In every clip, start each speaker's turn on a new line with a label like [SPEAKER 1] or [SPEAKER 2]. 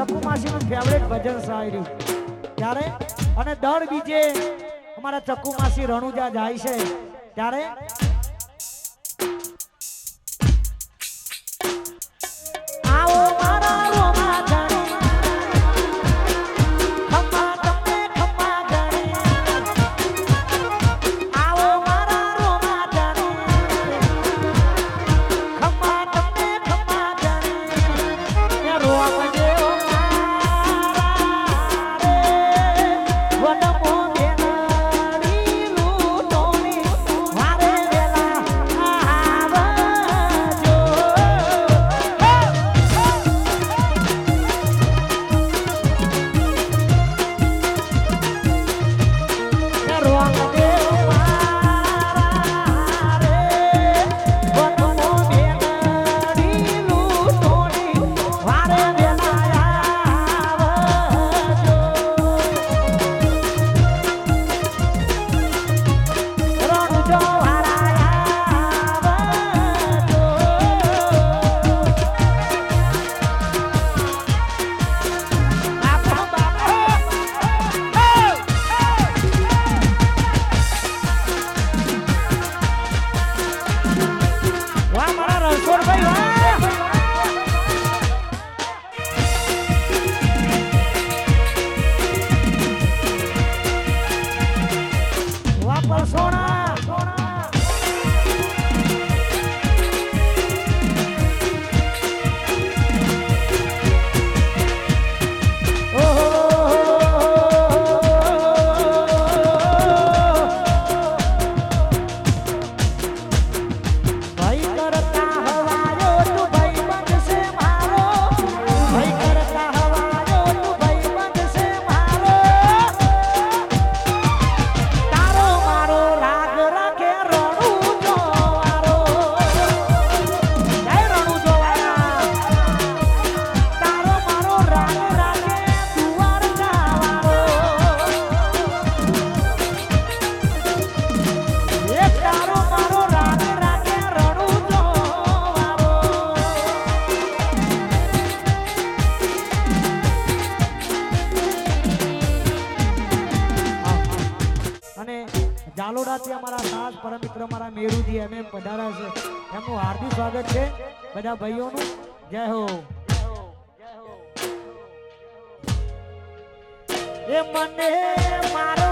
[SPEAKER 1] ચકુ માસીનું favourite ભજન શાયરી ત્યારે અને દર બીજે અમારા ચકુમાસી રણુજા જાય છે. ત્યારે પરમ મિત્રો, મારા મેરુજી એમ એમ પધારા છે. એમનું હાર્દિક સ્વાગત છે બધા ભાઈઓનું. જય હો. એ મને મારો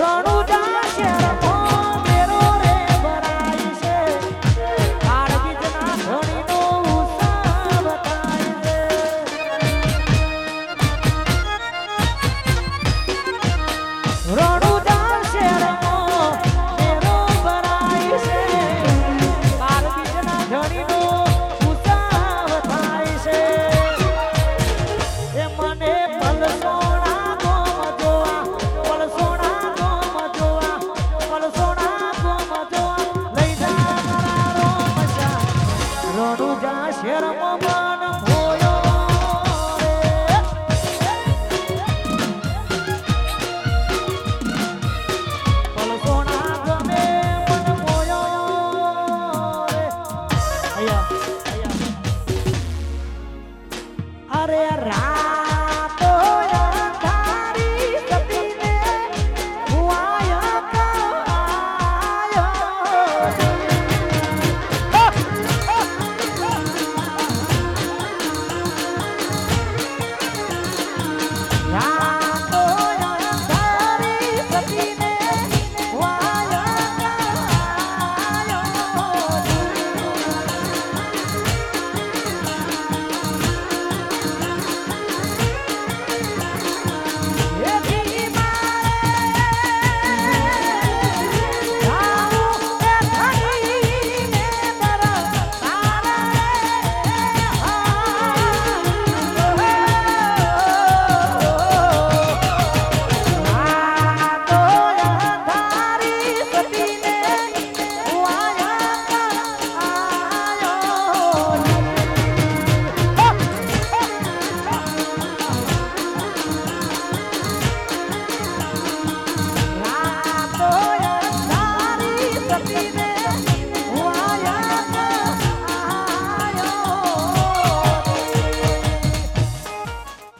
[SPEAKER 1] Ronald. get up on